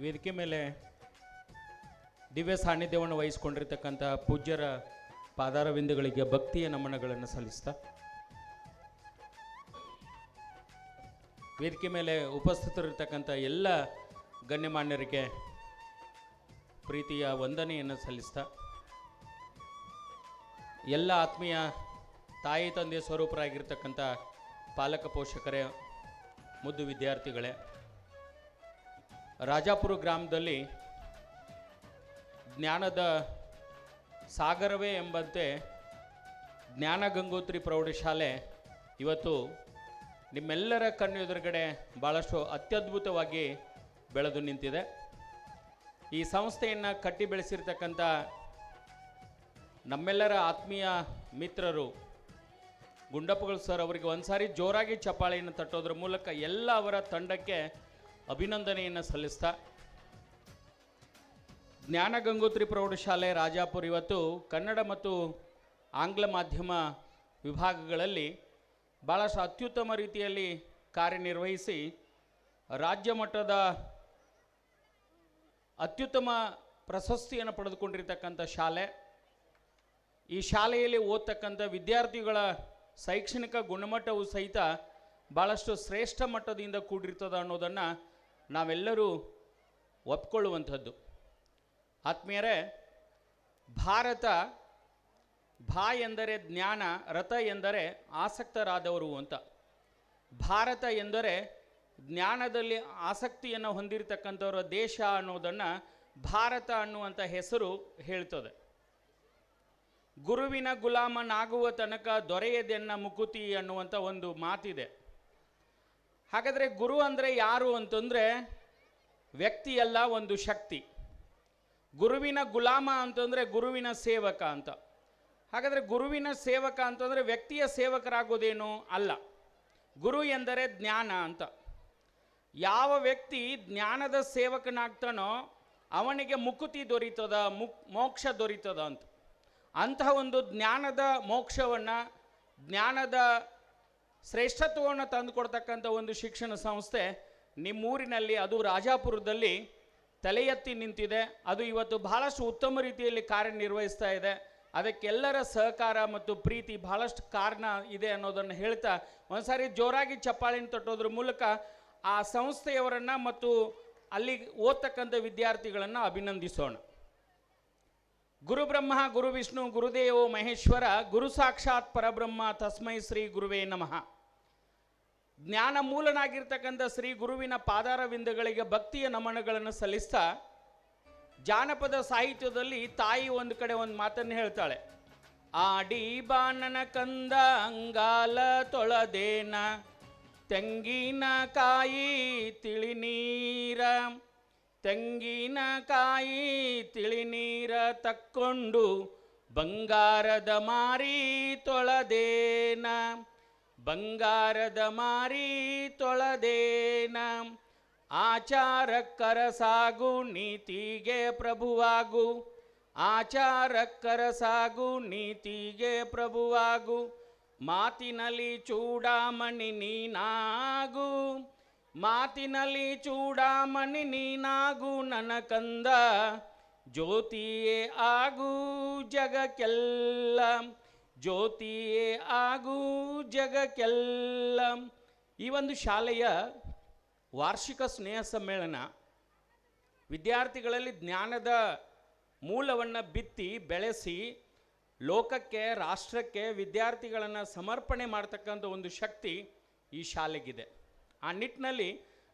ವೇದಿಕೆ ಮೇಲೆ ದಿವ್ಯ ಸಾನ್ನಿಧ್ಯವನ್ನು ವಹಿಸಿಕೊಂಡಿರ್ತಕ್ಕಂಥ ಪೂಜ್ಯರ ಪಾದಾರವಿಂದಗಳಿಗೆ ಭಕ್ತಿಯ ನಮನಗಳನ್ನು ಸಲ್ಲಿಸ್ತಾ, ವೇದಿಕೆ ಮೇಲೆ ಉಪಸ್ಥಿತರಿರ್ತಕ್ಕಂಥ ಎಲ್ಲ ಗಣ್ಯಮಾನ್ಯರಿಗೆ ಪ್ರೀತಿಯ ವಂದನೆಯನ್ನು ಸಲ್ಲಿಸ್ತಾ, ಎಲ್ಲ ಆತ್ಮೀಯ ತಾಯಿ ತಂದೆ ಸ್ವರೂಪರಾಗಿರ್ತಕ್ಕಂಥ ಪಾಲಕ ಪೋಷಕರೇ, ಮುದ್ದು ವಿದ್ಯಾರ್ಥಿಗಳೇ ರಾಜಾಪುರ ಗ್ರಾಮದಲ್ಲಿ ಜ್ಞಾನದ ಸಾಗರವೇ ಎಂಬಂತೆ ಜ್ಞಾನ ಗಂಗೋತ್ರಿ ಪ್ರೌಢಶಾಲೆ ಇವತ್ತು ನಿಮ್ಮೆಲ್ಲರ ಕಣ್ಣು ಎದುರುಗಡೆ ಭಾಳಷ್ಟು ಅತ್ಯದ್ಭುತವಾಗಿ ಬೆಳೆದು ನಿಂತಿದೆ. ಈ ಸಂಸ್ಥೆಯನ್ನು ಕಟ್ಟಿ ಬೆಳೆಸಿರ್ತಕ್ಕಂಥ ನಮ್ಮೆಲ್ಲರ ಆತ್ಮೀಯ ಮಿತ್ರರು ಗುಂಡಪ್ಪಗಳು ಸರ್ ಅವರಿಗೆ ಒಂದು ಸಾರಿ ಜೋರಾಗಿ ಚಪ್ಪಾಳೆಯನ್ನು ತಟ್ಟೋದ್ರ ಮೂಲಕ ಎಲ್ಲ ಅವರ ತಂಡಕ್ಕೆ ಅಭಿನಂದನೆಯನ್ನು ಸಲ್ಲಿಸ್ತಾ ಜ್ಞಾನ ಗಂಗೋತ್ರಿ ಪ್ರೌಢಶಾಲೆ ರಾಜಾಪುರ ಇವತ್ತು ಕನ್ನಡ ಮತ್ತು ಆಂಗ್ಲ ಮಾಧ್ಯಮ ವಿಭಾಗಗಳಲ್ಲಿ ಭಾಳಷ್ಟು ಅತ್ಯುತ್ತಮ ರೀತಿಯಲ್ಲಿ ಕಾರ್ಯನಿರ್ವಹಿಸಿ ರಾಜ್ಯ ಮಟ್ಟದ ಅತ್ಯುತ್ತಮ ಪ್ರಶಸ್ತಿಯನ್ನು ಪಡೆದುಕೊಂಡಿರ್ತಕ್ಕಂಥ ಶಾಲೆ. ಈ ಶಾಲೆಯಲ್ಲಿ ಓದ್ತಕ್ಕಂಥ ವಿದ್ಯಾರ್ಥಿಗಳ ಶೈಕ್ಷಣಿಕ ಗುಣಮಟ್ಟವು ಸಹಿತ ಭಾಳಷ್ಟು ಶ್ರೇಷ್ಠ ಮಟ್ಟದಿಂದ ಕೂಡಿರ್ತದೆ ಅನ್ನೋದನ್ನು ನಾವೆಲ್ಲರೂ ಒಪ್ಕೊಳ್ಳುವಂಥದ್ದು. ಆತ್ಮೀಯರೇ, ಭಾರತ ಭಾ ಎಂದರೆ ಜ್ಞಾನ, ರಥ ಎಂದರೆ ಆಸಕ್ತರಾದವರು ಅಂತ. ಭಾರತ ಎಂದರೆ ಜ್ಞಾನದಲ್ಲಿ ಆಸಕ್ತಿಯನ್ನು ಹೊಂದಿರತಕ್ಕಂಥವರ ದೇಶ ಅನ್ನೋದನ್ನು ಭಾರತ ಅನ್ನುವಂಥ ಹೆಸರು ಹೇಳ್ತದೆ. ಗುರುವಿನ ಗುಲಾಮನಾಗುವ ತನಕ ದೊರೆಯದೆನ್ನ ಮುಕುತಿ ಅನ್ನುವಂಥ ಒಂದು ಮಾತಿದೆ. ಹಾಗಾದರೆ ಗುರು ಅಂದರೆ ಯಾರು ಅಂತಂದರೆ ವ್ಯಕ್ತಿಯಲ್ಲ ಒಂದು ಶಕ್ತಿ. ಗುರುವಿನ ಗುಲಾಮ ಅಂತಂದರೆ ಗುರುವಿನ ಸೇವಕ ಅಂತ. ಹಾಗಾದರೆ ಗುರುವಿನ ಸೇವಕ ಅಂತಂದರೆ ವ್ಯಕ್ತಿಯ ಸೇವಕರಾಗೋದೇನು ಅಲ್ಲ. ಗುರು ಎಂದರೆ ಜ್ಞಾನ ಅಂತ. ಯಾವ ವ್ಯಕ್ತಿ ಜ್ಞಾನದ ಸೇವಕನಾಗ್ತಾನೋ ಅವನಿಗೆ ಮುಕುತಿ ದೊರೀತದ, ಮುಕ್, ಮೋಕ್ಷ ದೊರೀತದ ಅಂತ. ಅಂತಹ ಒಂದು ಜ್ಞಾನದ ಮೋಕ್ಷವನ್ನು, ಜ್ಞಾನದ ಶ್ರೇಷ್ಠತ್ವವನ್ನು ತಂದುಕೊಡ್ತಕ್ಕಂಥ ಒಂದು ಶಿಕ್ಷಣ ಸಂಸ್ಥೆ ನಿಮ್ಮೂರಿನಲ್ಲಿ, ಅದು ರಾಜಾಪುರದಲ್ಲಿ ತಲೆ ಎತ್ತಿ ನಿಂತಿದೆ. ಅದು ಇವತ್ತು ಬಹಳಷ್ಟು ಉತ್ತಮ ರೀತಿಯಲ್ಲಿ ಕಾರ್ಯನಿರ್ವಹಿಸ್ತಾ ಇದೆ. ಅದಕ್ಕೆಲ್ಲರ ಸಹಕಾರ ಮತ್ತು ಪ್ರೀತಿ ಬಹಳಷ್ಟು ಕಾರಣ ಇದೆ ಅನ್ನೋದನ್ನು ಹೇಳ್ತಾ ಒಂದ್ಸಾರಿ ಜೋರಾಗಿ ಚಪ್ಪಾಳಿನ ತಟ್ಟೋದ್ರ ಮೂಲಕ ಆ ಸಂಸ್ಥೆಯವರನ್ನು ಮತ್ತು ಅಲ್ಲಿ ಓದ್ತಕ್ಕಂಥ ವಿದ್ಯಾರ್ಥಿಗಳನ್ನು ಅಭಿನಂದಿಸೋಣ. ಗುರು ಬ್ರಹ್ಮ, ಗುರು ವಿಷ್ಣು ಗುರುದೇವೋ ಮಹೇಶ್ವರ, ಗುರು ಸಾಕ್ಷಾತ್ ಪರಬ್ರಹ್ಮ, ತಸ್ಮೈ ಶ್ರೀ ಗುರುವೇ ನಮಃ. ಜ್ಞಾನ ಮೂಲನಾಗಿರ್ತಕ್ಕಂಥ ಶ್ರೀ ಗುರುವಿನ ಪಾದಾರವಿಂದಗಳಿಗೆ ಭಕ್ತಿಯ ನಮನಗಳನ್ನು ಸಲ್ಲಿಸ್ತಾ ಜಾನಪದ ಸಾಹಿತ್ಯದಲ್ಲಿ ತಾಯಿ ಒಂದು ಕಡೆ ಒಂದು ಮಾತನ್ನು ಹೇಳ್ತಾಳೆ. ಆಡಿ ಬಾನನ ಕಂದ ಅಂಗಾಲ ತೊಳದೇನ ತೆಂಗಿನಕಾಯಿ ತಿಳಿನೀರ ತೆಂಗಿನಕಾಯಿ ತಿಳಿನೀರ ತಕ್ಕೊಂಡು ಬಂಗಾರದ ಮಾರಿ ತೊಳದೇನ? ಬಂಗಾರದ ಮಾರಿ ತೊಳದೇನ? ಆಚಾರಕ್ಕರ ಸಾಗು ನೀತಿಗೆ ಪ್ರಭುವಾಗು. ಆಚಾರಕ್ಕರ ಸಾಗು ನೀತಿಗೆ ಪ್ರಭುವಾಗು. ಮಾತಿನಲ್ಲಿ ಚೂಡಾಮಣಿ ನೀನಾಗು. ಮಾತಿನಲ್ಲಿ ಚೂಡಾಮಣಿ ನೀನಾಗು ನನ್ನ ಕಂದ ಜ್ಯೋತಿಯೇ ಆಗು ಜಗಕ್ಕೆಲ್ಲ, ಜ್ಯೋತಿಯೇ ಆಗು ಜಗಕ್ಕೆಲ್ಲ. ಈ ಒಂದು ಶಾಲೆಯ ವಾರ್ಷಿಕ ಸ್ನೇಹ ಸಮ್ಮೇಳನ ವಿದ್ಯಾರ್ಥಿಗಳಲ್ಲಿ ಜ್ಞಾನದ ಮೂಲವನ್ನು ಬಿತ್ತಿ ಬೆಳೆಸಿ, ಲೋಕಕ್ಕೆ, ರಾಷ್ಟ್ರಕ್ಕೆ ವಿದ್ಯಾರ್ಥಿಗಳನ್ನು ಸಮರ್ಪಣೆ ಮಾಡ್ತಕ್ಕಂಥ ಒಂದು ಶಕ್ತಿ ಈ ಶಾಲೆಗಿದೆ. ಆ ನಿಟ್ಟಿನಲ್ಲಿ